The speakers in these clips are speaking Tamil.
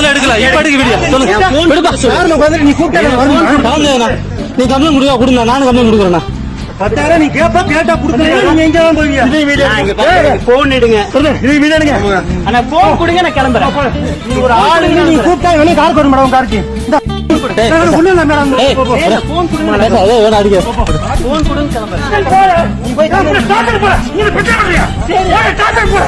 அதெல்லாம் எடுக்கல. இப்ப எடுக்க வீடியோ சொல்லுங்க நீ கூப்பிட்டா நீ கம்ப்ளைண்ட் கொடுக்க கொடுங்க நானும் கம்ப்ளைண்ட் கொடுக்குறேண்ணா. பத்தாயிரம் நீ கேப்ப கேட்டா கொடுக்கல நீங்க எங்க தான் போவீங்க போன் எடுங்க. இது வீடு எடுங்க. ஆனா போன் கொடுங்க நான் கிளம்புறேன். நீ ஒரு ஆளுங்க நீ கூப்பிட்டா வெளிய கார் வரும் மேடம் காருக்கு. ஒண்ணு இல்ல மேடம். போன் கொடுங்க. அடிக்க போன் கொடுங்க கிளம்புறேன். நீ போய் டாக்டர் போற நீ பிரச்சனை இல்லையா சரி. டாக்டர் போற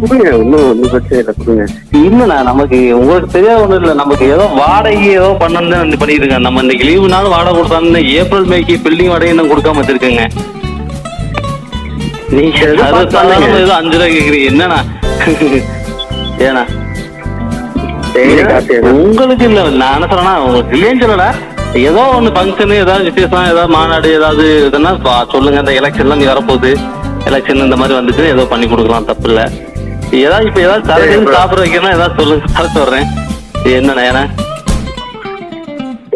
கொடுங்க. ஒன்றும் ஒன்றும் பிரச்சனை இல்லை கொடுங்க. இல்லண்ணா நமக்கு உங்களுக்கு தெரியாத ஒண்ணும் இல்ல. நமக்கு ஏதோ வாடகை ஏதோ பண்ணணும் பண்ணிட்டு இருக்காங்க நம்ம இன்னைக்கு லீவு நாள் வாடகை கொடுத்தாங்க ஏப்ரல் மேக்கு பில்டிங் வாடகை இன்னும் கொடுக்காம வச்சிருக்கேங்க. நீங்க. ஏதோ அஞ்சு ரூபாய் கேக்குறீங்க என்னண்ணா? ஏண்ணா. உங்களுக்கு இல்ல. நான் சொல்றேன்னா உங்களுக்கு இல்லைன்னு சொல்லல. ஏதோ ஒண்ணு ஃபங்க்ஷன் ஏதாவது விசேஷம் ஏதாவது மாநாடு ஏதாவது இதுன்னா சொல்லுங்க. இந்த எலெக்ஷன்லாம் நீ வரப்போகுது. எலெக்ஷன் இந்த மாதிரி வந்துட்டு ஏதோ பண்ணி கொடுக்கலாம் தப்பு இல்ல ஏதாவது இப்ப ஏதாவது சரி, சரக்கு. சாப்பிட வைக்கணும் ஏதாவது சொல்லுங்க தர சொல்றேன். ஏன்னா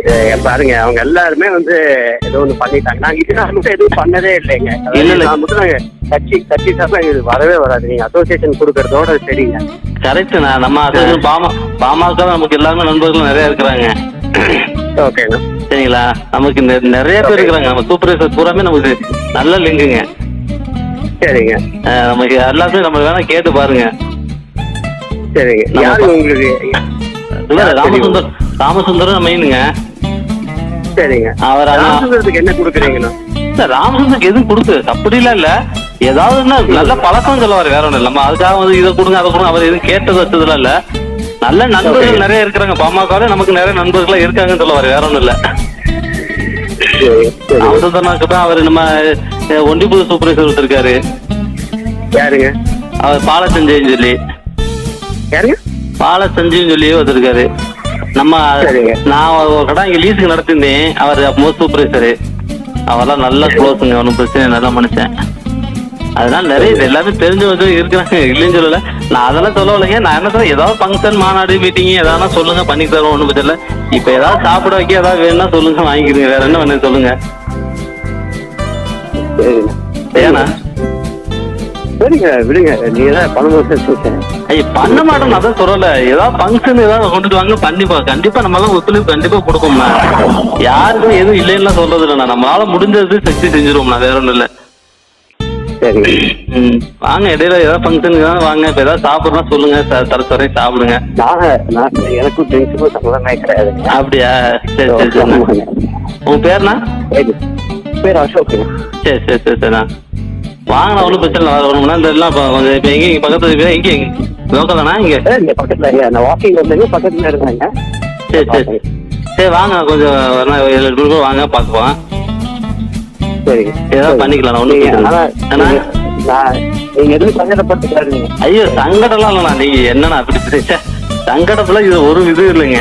ஏ, பாருங்க அவங்க எல்லாருமே வந்து ஏதோ ஒண்ணு பண்ணிட்டாங்க. நாங்க இது மட்டும் எதுவும் பண்ணதே இல்லைங்க. இல்ல. நான் மட்டும் நாங்க கட்சி கட்சி சார்பா இது வரவே வராது. நீங்க அசோசியேஷன் கொடுக்கறதோட சரிங்க. கரெக்ட்ண்ணா நம்ம அது பாமா பாமக நமக்கு எல்லாருமே நண்பர்கள் நிறைய இருக்கிறாங்க. ஓகேண்ணா சரிங்களா? நமக்கு நிறைய பேர் இருக்கிறாங்க. நம்ம சூப்பர்வைசர் பூராமே நமக்கு நல்ல லிங்குங்க. சரிங்க. நமக்கு எல்லாத்தையும் நம்ம வேணா கேட்டு பாருங்க. சரிங்க. யாரு உங்களுக்கு இல்ல ராமசுந்தர் ராமசுந்தரம் மெயினுங்க. சரிங்க. அவர் ராமச்சந்திரத்துக்கு என்ன கொடுக்குறீங்கண்ணா? இல்ல ராமசுந்தருக்கு எதுவும் கொடுத்து அப்படிலாம் இல்ல. ஏதாவதுன்னா நல்ல பழக்கம் சொல்லுவாரு வேற இல்ல. நம்ம அதுக்காக வந்து இதை கொடுங்க அதை கொடுங்க அவர் எதுவும் கேட்டது வச்சதுல இல்ல. நல்ல நண்பர்கள் நிறைய இருக்கிறாங்க. பாமக நமக்கு நிறைய நண்பர்கள் இருக்காங்கன்னு சொல்லுவாரு வேற ஒண்ணும் இல்ல. சரி. சரி ராமசுந்தரனாக்கு தான் அவர் நம்ம ஒண்டிபுது சூப்பர்வைசர் ஒருத்தருக்காரு யாருங்க? அவர் பாலச்சஞ்சய்னு சொல்லி. யாருங்க? பாலச்சஞ்சுன்னு சொல்லி ஒருத்தருக்காரு நம்ம. நான் ஒரு கடை இங்க லீஸுக்கு நடத்திருந்தேன் அவர் அப்போ சூப்பர்வைசரு. அவரெல்லாம் நல்ல க்ளோஸுங்க ஒன்றும் பிரச்சனை நல்ல மனுஷன். அதனால நிறைய இது எல்லாமே தெரிஞ்சு வந்து இருக்கிறாங்க. இல்லைன்னு சொல்லல. நான் அதெல்லாம் சொல்லலைங்க நான் என்ன சொல்றேன் ஏதாவது ஃபங்க்ஷன் மாநாடு மீட்டிங் ஏதாவது சொல்லுங்க. பண்ணி தரோம் ஒன்றும் பிரச்சனை இப்போ ஏதாவது சாப்பிட வைக்க ஏதாவது வேணும்னா சொல்லுங்க. வாங்கிக்கிறீங்க. வேற என்ன வேணும் சொல்லுங்க. ஏன்னா? சரிங்க. விடுங்க. நீங்க தான் பண்ண மாட்டோம் நான் அதான் சொல்லல. ஏதாவது ஃபங்க்ஷன் ஏதாவது கொண்டுட்டு வாங்க கண்டிப்பா கண்டிப்பா நம்ம எல்லாம் ஒத்துழைப்பு கண்டிப்பா கொடுப்போம்ண்ணா யாருக்கும் எதுவும் இல்லைன்னா சொல்றது இல்லைண்ணா நம்மளால முடிஞ்சது சக்தி செஞ்சிருவோம்ண்ணா. வேற ஒண்ணும் இல்ல. ம். வாங்க இடையில ஏதாவது ஃபங்க்ஷனுக்கு வாங்க. இப்ப ஏதாவது சாப்பிட்றோம் சொல்லுங்க. தர தரேன் சாப்பிடுங்க. நான் நான் எனக்கும் ட்ரிங்க்ஸுக்கும் சம்மதமே கிடையாதுங்க அப்படியா? சரி சரி ஆமாங்க. உங்க பேர்ண்ணா சரி. பேர் அசோக்குங்க சரி சரி சரி சரிண்ணா வாங்கண்ணா ஒன்றும் பிரச்சனை இல்லை. வர ஒன்று இந்த எல்லாம் கொஞ்சம் இப்போ எங்கே பக்கத்துல இப்போ எங்கே லோக்கல் தானா இங்கே? பக்கத்துல நான் வாக்கிங் வந்தேங்க பக்கத்துல இருந்தாங்க சரி சரி. சரி வாங்க கொஞ்சம் ஏழு வாங்க பார்க்கலாம் சரிங்க ஏதாவது பண்ணிக்கலாம் ஒன்றும் நீங்க- இல்லை. எதுவும் சங்கடப்பட்டுக்காதீங்க. ஐயோ சங்கடம்லாம் இல்லைண்ணா. நீங்க என்னண்ணா அப்படி சங்கடத்துல இது ஒரு இது இல்லைங்க.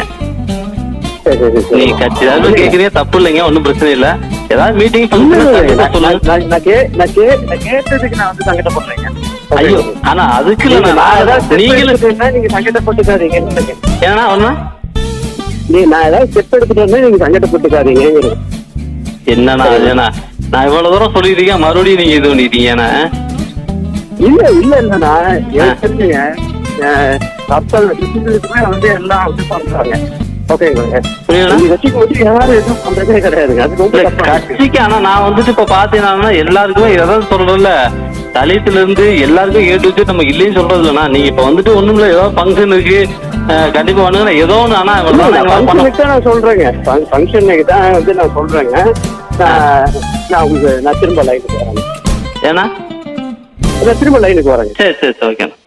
சரி சரி சரி. நீங்க கட்சி ஏதாவது கேட்குறீங்க தப்பு இல்லைங்க ஒன்றும் பிரச்சனை இல்லை. ஏதாவது மீட்டிங் இல்ல, இல்ல, கேட்டதுக்கு நான் வந்து சங்கடப்படுறேங்க. ஐயோ ஆனா அதுக்கு step நீங்களும் நீங்க சங்கடப்பட்டுக்காதீங்க. ஏன்னா ஒண்ணா நீ நான் ஏதாவது ஸ்டெப் எடுத்துட்டேன்னா நீங்க சங்கடப்பட்டுக்காதீங்க. என்னண்ணா ஏண்ணா நான் இவ்வளவு தூரம் சொல்லியிருக்கேன் மறுபடியும் நீங்க இது பண்ணிட்டீங்க இல்ல இல்ல இல்ல நான் எனக்கு தெரிஞ்சுங்க கப்பல் வந்து எல்லாம் வந்து பண்றாங்க. கட்சிக்கு ஆனா நான் வந்துட்டு இப்ப பாத்தீங்கன்னா எல்லாருக்குமே எதாவது சொல்றேன்ல. தலித்துல இருந்து எல்லாருக்கும் ஏட்டு வச்சு நம்ம இல்லைன்னு சொல்றது இல்லைண்ணா. நீங்க இப்ப வந்துட்டு ஒண்ணும் இல்ல ஏதோ ஃபங்க்ஷன் இருக்கு. கண்டிப்பா பண்ணுங்க ஏதோ ஒண்ணு ஆனா நான் சொல்றேங்க. ஃபங்- ஃபங்க்ஷனுக்கு தான் வந்து நான் சொல்றேங்க. நான் உங்களுக்கு நான் திரும்ப லைனுக்கு வரேங்க ஏன்னா? நான் திரும்ப லைனுக்கு வரேங்க சரி சரி சரி ஓகேண்ணா